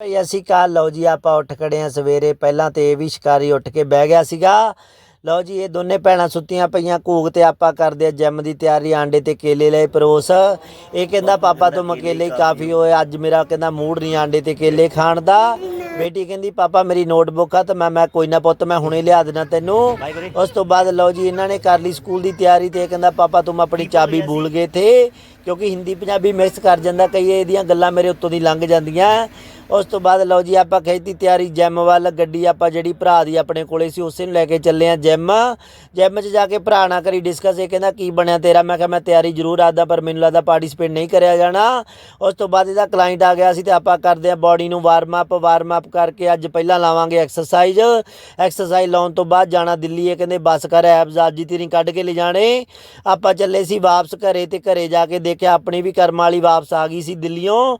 ਭਈ ਅਸੀਂ ਕੱਲ ਲਓ ਜੀ ਆਪਾਂ ਉੱਠ ਖੜੇ ਆ ਸਵੇਰੇ। ਪਹਿਲਾਂ ਤੇ ਇਹ ਵੀ ਸ਼ਿਕਾਰੀ ਉੱਠ ਕੇ ਬਹਿ ਗਿਆ ਸੀਗਾ। ਲਓ ਜੀ ਇਹ ਦੋਨੇ ਭੈਣਾਂ ਸੁੱਤੀਆਂ ਪਈਆਂ। ਘੂਕ ਤੇ ਆਪਾਂ ਕਰਦੇ ਆ ਜਿਮ ਦੀ ਤਿਆਰੀ ਆਂਡੇ ਤੇ ਕੇਲੇ ਲਈ ਪਰੋਸ। ਇਹ ਕਹਿੰਦਾ ਪਾਪਾ ਤੁਮ ਅਕੇਲੇ ਹੀ ਕਾਫੀ ਹੋਏ। ਅੱਜ ਮੇਰਾ ਕਹਿੰਦਾ ਮੂਡ ਨਹੀਂ ਆਂਡੇ ਤੇ ਕੇਲੇ ਖਾਣ ਦਾ। ਬੇਟੀ ਕਹਿੰਦੀ ਪਾਪਾ ਮੇਰੀ ਨੋਟਬੁੱਕ ਆ ਤਾਂ ਮੈਂ ਮੈਂ ਕੋਈ ਨਾ ਪੁੱਤ ਮੈਂ ਹੁਣੇ ਲਿਆ ਦੇਣਾ ਤੈਨੂੰ। ਉਸ ਤੋਂ ਬਾਅਦ ਲਓ ਜੀ ਇਹਨਾਂ ਨੇ ਕਰ ਲਈ ਸਕੂਲ ਦੀ ਤਿਆਰੀ ਤੇ ਇਹ ਕਹਿੰਦਾ ਪਾਪਾ ਤੁਮ ਆਪਣੀ ਚਾਬੀ ਭੁੱਲ ਗਏ ਥੇ ਕਿਉਂਕਿ ਹਿੰਦੀ ਪੰਜਾਬੀ ਮਿਕਸ ਕਰ ਜਾਂਦਾ ਕਈ ਇਹਦੀਆਂ ਗੱਲਾਂ ਮੇਰੇ ਉੱਤੋਂ ਦੀ ਲੰਘ ਜਾਂਦੀਆਂ। ਉਸ ਤੋਂ ਬਾਅਦ ਲਓ ਜੀ, ਆਪਾਂ ਖੇਤੀ ਤਿਆਰੀ ਜਿਮ ਵੱਲ, ਗੱਡੀ ਆਪਾਂ ਜਿਹੜੀ ਭਰਾ ਦੀ ਆਪਣੇ ਕੋਲੇ ਸੀ, ਉਸੇ ਨੂੰ ਲੈ ਕੇ ਚੱਲੇ ਆ ਜਿਮ ਜਿਮ 'ਚ ਜਾ ਕੇ ਭਰਾ ਨਾਲ ਕਰੀ ਡਿਸਕਸ ਇਹ ਕਹਿੰਦਾ, ਕੀ ਬਣਿਆ ਤੇਰਾ? ਮੈਂ ਕਿਹਾ, ਮੈਂ ਤਿਆਰੀ ਜ਼ਰੂਰ ਆਦਾ, ਪਰ ਮੈਨੂੰ ਲੱਗਦਾ ਪਾਰਟਿਸਿਪੇਟ ਨਹੀਂ ਕਰਿਆ ਜਾਣਾ। ਉਸ ਤੋਂ ਬਾਅਦ ਇਹਦਾ ਕਲਾਇੰਟ ਆ ਗਿਆ ਸੀ ਤੇ ਆਪਾਂ ਕਰਦੇ ਆ ਬਾਡੀ ਨੂੰ ਵਾਰਮ ਅਪ ਵਾਰਮ ਅਪ ਕਰਕੇ ਅੱਜ ਪਹਿਲਾਂ ਲਾਵਾਂਗੇ ਐਕਸਰਸਾਈਜ਼ ਐਕਸਰਸਾਈਜ਼ ਲਾਉਣ ਤੋਂ ਬਾਅਦ ਜਾਣਾ ਦਿੱਲੀ, ਇਹ ਕਹਿੰਦੇ, ਬੱਸ ਕਰ ਐਬਸ ਅੱਜ ਹੀ ਤੇਰੀ ਕੱਢ ਕੇ ਲੈ ਜਾਣੇ ਆਪਾਂ ਚੱਲੇ ਸੀ ਵਾਪਸ ਘਰੇ ਤੇ ਘਰੇ ਜਾ ਕੇ ਦੇਖਿਆ, ਆਪਣੀ ਵੀ ਕਰਮ ਵਾਲੀ ਵਾਪਸ ਆ ਗਈ ਸੀ ਦਿੱਲੀੋਂ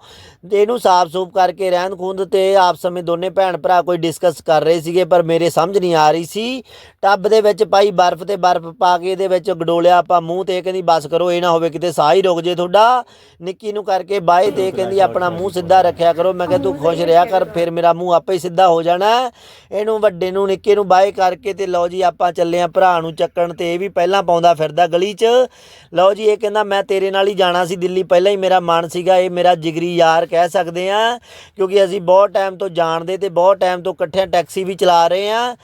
ਤੇ ਇਹਨੂੰ ਸਾਫ਼ ਸੂਫ ਕਰਕੇ ਰਹਿਣ ਖੁੰਦ ਤੇ ਆਪ ਸਮੇਂ ਦੋਨੇ ਭੈਣ ਭਰਾ ਕੋਈ ਡਿਸਕਸ ਕਰ ਰਹੇ ਸੀਗੇ, ਪਰ ਮੇਰੇ ਸਮਝ ਨਹੀਂ ਆ ਰਹੀ ਸੀ। ਟੱਬ ਦੇ ਵਿੱਚ ਪਾਈ ਬਰਫ਼ ਤੇ ਬਰਫ਼ ਪਾ ਕੇ ਇਹਦੇ ਵਿੱਚ ਗਡੋਲਿਆ ਆਪਾਂ ਮੂੰਹ ਤੇ ਕਹਿੰਦੀ, ਬਸ ਕਰੋ, ਇਹ ਨਾ ਹੋਵੇ ਕਿਤੇ ਸਾਹ ਹੀ ਰੁਕ ਜੇ ਤੁਹਾਡਾ। ਨਿੱਕੀ ਨੂੰ ਕਰਕੇ ਬਾਏ ਤੇ ਕਹਿੰਦੀ, ਆਪਣਾ ਮੂੰਹ ਸਿੱਧਾ ਰੱਖਿਆ ਕਰੋ। ਮੈਂ ਕਿਹਾ, ਤੂੰ ਖੁਸ਼ ਰਿਹਾ ਕਰ, ਫਿਰ ਮੇਰਾ ਮੂੰਹ ਆਪੇ ਹੀ ਸਿੱਧਾ ਹੋ ਜਾਣਾ ਇਹਨੂੰ ਵੱਡੇ ਨੂੰ, ਨਿੱਕੇ ਨੂੰ ਬਾਏ ਕਰਕੇ ਤੇ ਲਓ ਜੀ, ਆਪਾਂ ਚੱਲੇ ਆ ਭਰਾ ਨੂੰ ਚੱਕਣ ਤੇ ਇਹ ਵੀ ਪਹਿਲਾਂ ਪਾਉਂਦਾ ਫਿਰਦਾ ਗਲੀ 'ਚ। ਲਓ ਜੀ, ਇਹ ਕਹਿੰਦਾ, ਮੈਂ ਤੇਰੇ ਨਾਲ ਹੀ ਜਾਣਾ ਸੀ, ਦਿੱਲੀ ਪਹਿਲਾਂ ਹੀ ਮੇਰਾ ਮਨ ਸੀਗਾ, ਇਹ ਮੇਰਾ ਜਿਗਰੀ ਯਾਰ ਕਹਿ ਸਕਦੇ ਆ ਕਿਉਂਕਿ ਅਸੀਂ ਬਹੁਤ ਟਾਈਮ ਤੋਂ ਜਾਣਦੇ ਤੇ ਬਹੁਤ ਟਾਈਮ ਤੋਂ ਇਕੱਠਿਆਂ ਟੈਕਸੀ ਵੀ ਚਲਾ ਰਹੇ ਆ।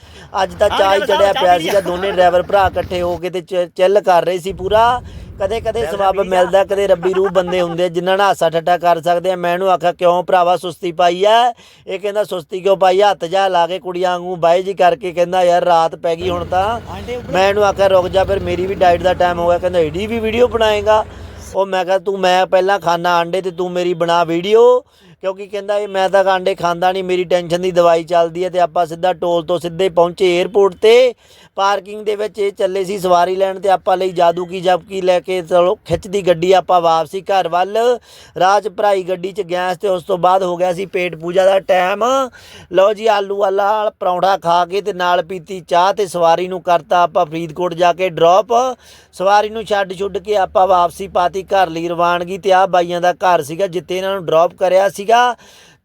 ਅੱਜ ਤਾਂ ਚਾਹ ਹੀ ਚੜਿਆ ਪਿਆ ਸੀਗਾ ਦੋਨੇ ਡਰਾਈਵਰ ਭਰਾ ਇਕੱਠੇ ਹੋ ਕੇ ਤੇ ਚਿੱਲ ਕਰ ਰਹੇ ਸੀ ਪੂਰਾ। ਕਦੇ ਕਦੇ ਸਵਾਬ ਮਿਲਦਾ ਕਦੇ ਰੱਬੀ ਰੂਹ ਬੰਦੇ ਹੁੰਦੇ ਜਿਨ੍ਹਾਂ ਨਾਲ ਹਾਸਾ ਠੱਟਾ ਕਰ ਸਕਦੇ ਆ। ਮੈਂ ਇਹਨੂੰ ਆਖਿਆ ਕਿਉਂ ਭਰਾਵਾ ਸੁਸਤੀ ਪਾਈ ਐ? ਇਹ ਕਹਿੰਦਾ ਸੁਸਤੀ ਕਿਉਂ ਪਾਈ? ਹੱਥ ਜਾ ਲਾ ਕੇ ਕੁੜੀਆਂ ਵਾਂਗੂ ਬਾਈ ਜੀ ਕਰਕੇ ਕਹਿੰਦਾ ਯਾਰ ਰਾਤ ਪੈ ਗਈ ਹੁਣ ਤਾਂ। ਮੈਂ ਇਹਨੂੰ ਆਖਿਆ ਰੁਕ ਜਾ ਫਿਰ ਮੇਰੀ ਵੀ ਡਾਈਟ ਦਾ ਟਾਈਮ ਹੋ ਗਿਆ। ਕਹਿੰਦਾ ਏਡੀ ਵੀ ਵੀਡੀਓ ਬਣਾਏਗਾ? ਉਹ ਮੈਂ ਕਿਹਾ ਤੂੰ ਮੈਂ ਪਹਿਲਾਂ ਖਾਣਾ ਆਂਡੇ ਤੇ ਤੂੰ ਮੇਰੀ ਬਣਾ ਵੀਡੀਓ ਕਿਉਂਕਿ ਕਹਿੰਦਾ ਇਹ ਮੈਂ ਤਾਂ ਆਂਡੇ ਖਾਂਦਾ ਨਹੀਂ, ਮੇਰੀ ਟੈਨਸ਼ਨ ਦੀ ਦਵਾਈ ਚੱਲਦੀ ਹੈ ਤੇ ਆਪਾਂ ਸਿੱਧਾ ਟੋਲ ਤੋਂ ਸਿੱਧੇ ਪਹੁੰਚੇ 에ਅਰਪੋਰਟ ਤੇ। ਪਾਰਕਿੰਗ ਦੇ ਵਿੱਚ ਇਹ ਚੱਲੇ ਸੀ ਸਵਾਰੀ ਲੈਣ ਤੇ ਆਪਾਂ ਲਈ ਜਾਦੂ ਕੀ ਜਬਕੀ ਲੈ ਕੇ ਚਲੋ, ਖਿੱਚਦੀ ਗੱਡੀ ਆਪਾਂ ਵਾਪਸੀ ਘਰ ਵੱਲ। ਰਾਜ ਭਰਾਈ ਗੱਡੀ 'ਚ ਗੈਸ ਤੇ ਉਸ ਤੋਂ ਬਾਅਦ ਹੋ ਗਿਆ ਸੀ ਪੇਟ ਪੂਜਾ ਦਾ ਟਾਈਮ। ਲਓ ਜੀ, ਆਲੂ ਵਾਲਾ ਪਰੌਂਠਾ ਖਾ ਕੇ ਤੇ ਨਾਲ ਪੀਤੀ ਚਾਹ ਤੇ ਸਵਾਰੀ ਨੂੰ ਕਰਤਾ ਆਪਾਂ ਫਰੀਦਕੋਟ ਜਾ ਕੇ ਡ੍ਰੌਪ ਸਵਾਰੀ ਨੂੰ ਛੱਡ ਛੁੱਡ ਕੇ ਆਪਾਂ ਵਾਪਸੀ ਪਾਤੀ ਘਰ ਲਈ ਰਵਾਨਗੀ ਤੇ ਆ ਬਾਈਆਂ ਦਾ ਘਰ ਸੀਗਾ, ਜਿੱਥੇ ਇਹਨਾਂ ਨੂੰ ਡ੍ਰੌਪ ਕਰਿਆ ਸੀਗਾ। 家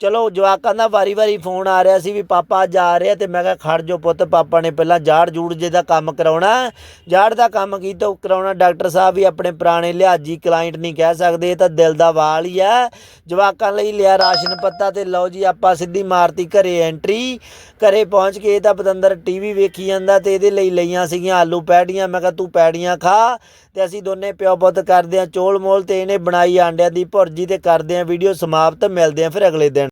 ਚਲੋ ਜਵਾਕਾਂ ਦਾ ਵਾਰੀ-ਵਾਰੀ ਫੋਨ ਆ ਰਿਹਾ ਸੀ ਵੀ ਪਾਪਾ ਜਾ ਰਹੇ ਆ ਤੇ ਮੈਂ ਕਿਹਾ ਖੜ ਜੋ ਪੁੱਤ, ਪਾਪਾ ਨੇ ਪਹਿਲਾਂ ਜਾੜ ਜੂੜ ਜੇ ਦਾ ਕੰਮ ਕਰਾਉਣਾ। ਜਾੜ ਦਾ ਕੰਮ ਕੀਤਾ, ਉਹ ਕਰਾਉਣਾ, ਡਾਕਟਰ ਸਾਹਿਬ ਵੀ ਆਪਣੇ ਪੁਰਾਣੇ ਲਿਹਾਜੀ ਕਲਾਇੰਟ ਨਹੀਂ ਕਹਿ ਸਕਦੇ, ਇਹ ਤਾਂ ਦਿਲ ਦਾ ਵਾਲ ਹੀ ਹੈ ਜਵਾਕਾਂ ਲਈ ਲਿਆ ਰਾਸ਼ਨ ਪੱਤਾ ਤੇ ਲਓ ਜੀ, ਆਪਾਂ ਸਿੱਧੀ ਮਾਰਤੀ ਘਰੇ ਐਂਟਰੀ ਘਰੇ ਪਹੁੰਚ ਕੇ ਇਹ ਤਾਂ ਪਤੰਦਰ ਟੀਵੀ ਵੇਖੀ ਜਾਂਦਾ ਤੇ ਇਹਦੇ ਲਈ ਲਈਆਂ ਸੀਗੀਆਂ ਆਲੂ ਪੈੜੀਆਂ, ਮੈਂ ਕਿਹਾ ਤੂੰ ਪੈੜੀਆਂ ਖਾ ਤੇ ਅਸੀਂ ਦੋਨੇ ਪਿਓ ਪੁੱਤ ਕਰਦੇ ਆ ਚੋਲ ਮੋਲ ਤੇ ਇਹਨੇ ਬਣਾਈ ਆਂਡਿਆਂ ਦੀ ਭੁਰਜੀ ਤੇ ਕਰਦੇ ਆ ਵੀਡੀਓ ਸਮਾਪਤ, ਮਿਲਦੇ ਆ ਫਿਰ ਅਗਲੇ ਦਿਨ।